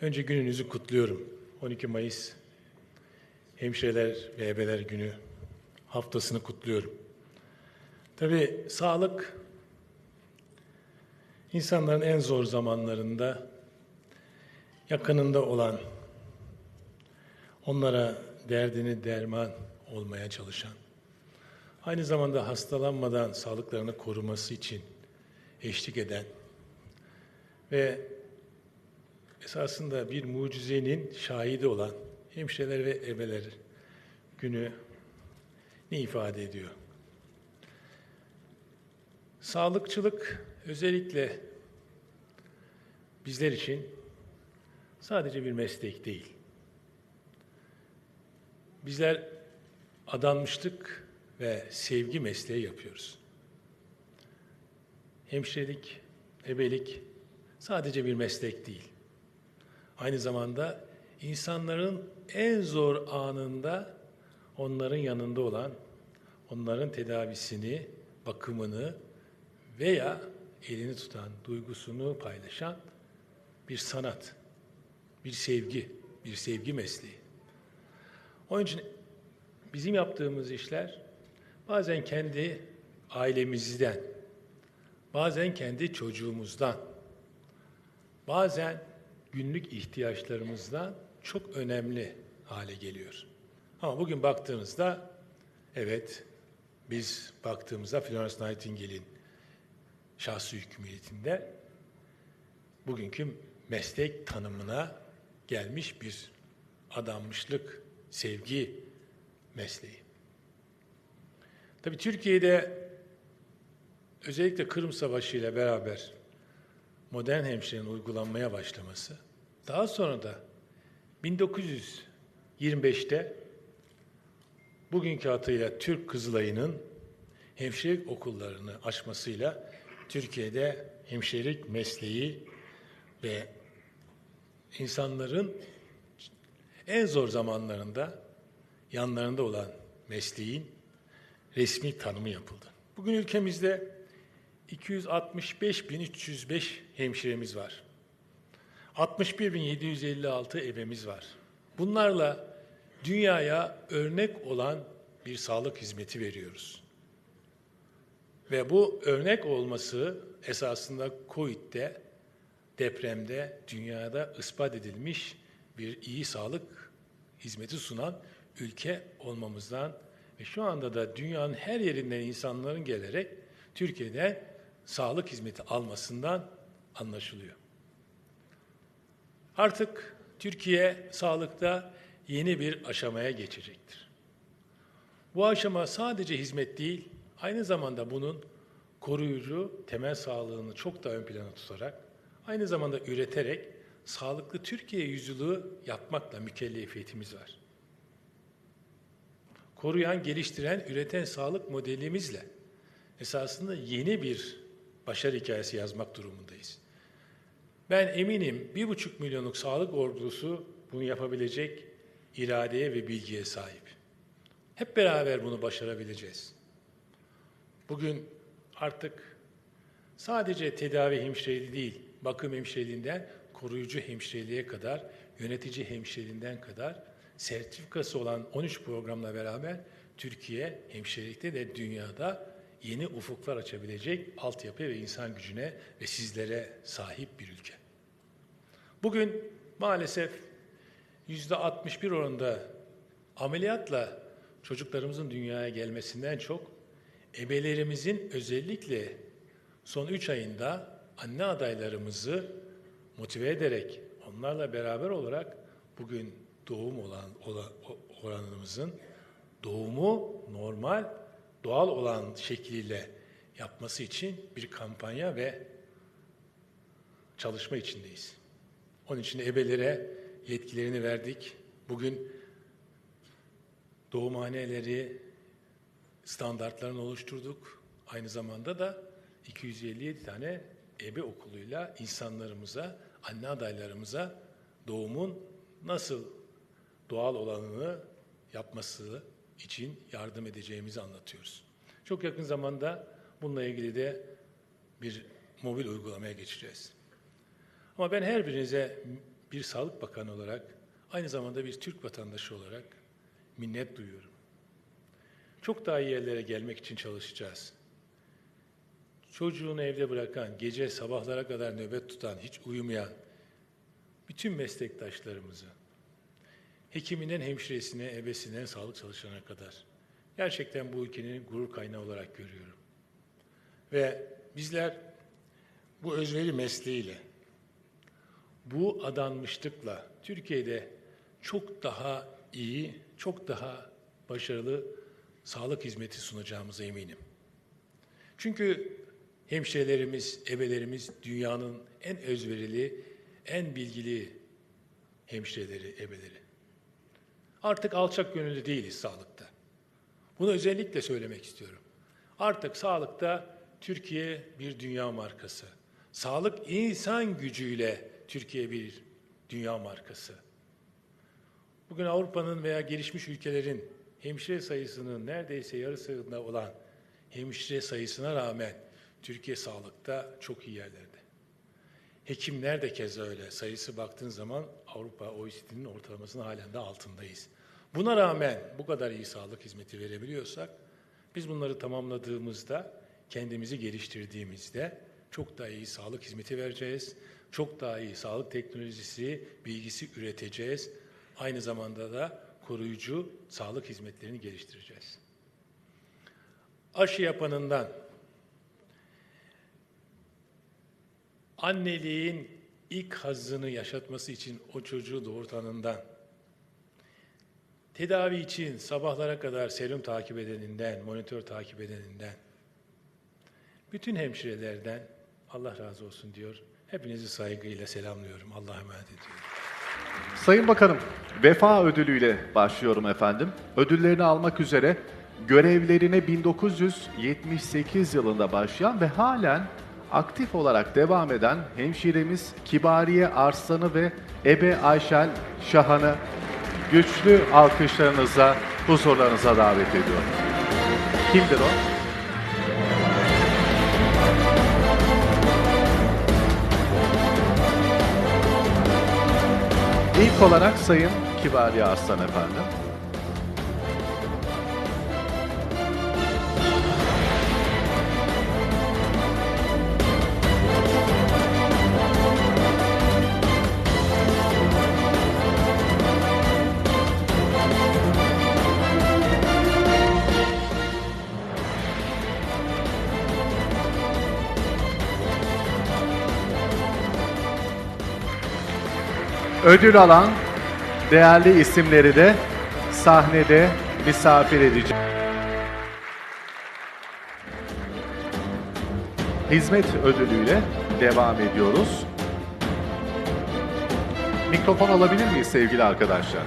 Önce gününüzü kutluyorum. 12 Mayıs Hemşireler ve Ebeler Günü haftasını kutluyorum. Tabii sağlık insanların en zor zamanlarında yakınında olan, onlara derdini derman olmaya çalışan, aynı zamanda hastalanmadan sağlıklarını koruması için eşlik eden ve esasında bir mucizenin şahidi olan hemşireler ve ebeler günü ne ifade ediyor? Sağlıkçılık özellikle bizler için sadece bir meslek değil. Bizler adanmışlık ve sevgi mesleği yapıyoruz. Hemşirelik, ebelik sadece bir meslek değil. Aynı zamanda insanların en zor anında onların yanında olan, onların tedavisini, bakımını veya elini tutan, duygusunu paylaşan bir sanat, bir sevgi, bir sevgi mesleği. Onun için bizim yaptığımız işler bazen kendi ailemizden, bazen kendi çocuğumuzdan, bazen günlük ihtiyaçlarımızdan çok önemli hale geliyor. Ama bugün baktığınızda evet biz baktığımızda Florence Nightingale'in şahsi hükümiyetinde bugünkü meslek tanımına gelmiş bir adanmışlık, sevgi mesleği. Tabii Türkiye'de özellikle Kırım Savaşı ile beraber modern hemşirenin uygulanmaya başlaması, daha sonra da 1925'te bugünkü adıyla Türk Kızılayı'nın hemşirelik okullarını açmasıyla Türkiye'de hemşirelik mesleği ve insanların en zor zamanlarında yanlarında olan mesleğin resmi tanımı yapıldı. Bugün ülkemizde 265.305 hemşiremiz var. 61.756 ebemiz var. Bunlarla dünyaya örnek olan bir sağlık hizmeti veriyoruz. Ve bu örnek olması esasında COVID'de, depremde dünyada ispat edilmiş bir iyi sağlık hizmeti sunan ülke olmamızdan ve şu anda da dünyanın her yerinden insanların gelerek Türkiye'de sağlık hizmeti almasından anlaşılıyor. Artık Türkiye sağlıkta yeni bir aşamaya geçecektir. Bu aşama sadece hizmet değil, aynı zamanda bunun koruyucu temel sağlığını çok daha ön plana tutarak, aynı zamanda üreterek sağlıklı Türkiye yüzyılı yapmakla mükellefiyetimiz var. Koruyan, geliştiren, üreten sağlık modelimizle esasında yeni bir başarı hikayesi yazmak durumundayız. Ben eminim bir buçuk milyonluk sağlık ordusu bunu yapabilecek iradeye ve bilgiye sahip. Hep beraber bunu başarabileceğiz. Bugün artık sadece tedavi hemşireliği değil, bakım hemşireliğinden koruyucu hemşireliğe kadar, yönetici hemşireliğinden kadar sertifikası olan 13 programla beraber Türkiye hemşirelikte de dünyada yeni ufuklar açabilecek altyapı ve insan gücüne ve sizlere sahip bir ülke. Bugün maalesef yüzde 61 oranında ameliyatla çocuklarımızın dünyaya gelmesinden çok ebelerimizin özellikle son üç ayında anne adaylarımızı motive ederek onlarla beraber olarak bugün doğum olan oranımızın doğumu normal doğal olan şekliyle yapması için bir kampanya ve çalışma içindeyiz. Onun için ebelere yetkilerini verdik. Bugün doğumhaneleri standartlarını oluşturduk. Aynı zamanda da 257 tane ebe okuluyla insanlarımıza, anne adaylarımıza doğumun nasıl doğal olanını yapması için yardım edeceğimizi anlatıyoruz. Çok yakın zamanda bununla ilgili de bir mobil uygulamaya geçeceğiz. Ama ben her birinize bir Sağlık Bakanı olarak, aynı zamanda bir Türk vatandaşı olarak minnet duyuyorum. Çok daha iyi yerlere gelmek için çalışacağız. Çocuğunu evde bırakan, gece sabahlara kadar nöbet tutan, hiç uyumayan bütün meslektaşlarımızı, hekiminden hemşiresine, ebesinden sağlık çalışanına kadar gerçekten bu ülkenin gurur kaynağı olarak görüyorum. Ve bizler bu özveri mesleğiyle, bu adanmışlıkla Türkiye'de çok daha iyi, çok daha başarılı sağlık hizmeti sunacağımıza eminim. Çünkü hemşirelerimiz, ebelerimiz dünyanın en özverili, en bilgili hemşireleri, ebeleri. Artık alçak gönüllü değiliz sağlıkta. Bunu özellikle söylemek istiyorum. Artık sağlıkta Türkiye bir dünya markası. Sağlık insan gücüyle Türkiye bir dünya markası. Bugün Avrupa'nın veya gelişmiş ülkelerin hemşire sayısının neredeyse yarısında olan hemşire sayısına rağmen Türkiye sağlıkta çok iyi yerlerde. Hekimler de keza öyle. Sayısı baktığın zaman Avrupa OECD'nin ortalamasının halen de altındayız. Buna rağmen bu kadar iyi sağlık hizmeti verebiliyorsak biz bunları tamamladığımızda, kendimizi geliştirdiğimizde çok daha iyi sağlık hizmeti vereceğiz. Çok daha iyi sağlık teknolojisi, bilgisi üreteceğiz. Aynı zamanda da koruyucu sağlık hizmetlerini geliştireceğiz. Aşı yapanından, anneliğin ilk hazzını yaşatması için o çocuğu doğurtanından, tedavi için sabahlara kadar serum takip edeninden, monitör takip edeninden, bütün hemşirelerden Allah razı olsun diyor. Hepinizi saygıyla selamlıyorum. Allah'a emanet ediyorum. Sayın Bakanım, vefa ödülüyle başlıyorum efendim. Ödüllerini almak üzere görevlerine 1978 yılında başlayan ve halen aktif olarak devam eden hemşiremiz Kibariye Arslan'ı ve Ebe Ayşel Şahan'ı güçlü alkışlarınızla huzurlarınıza davet ediyorum. Kimdir o? İlk olarak Sayın Kibariye Arslan efendim. Ödül alan değerli isimleri de sahnede misafir edeceğim. Hizmet ödülüyle devam ediyoruz. Mikrofon alabilir miyiz sevgili arkadaşlar?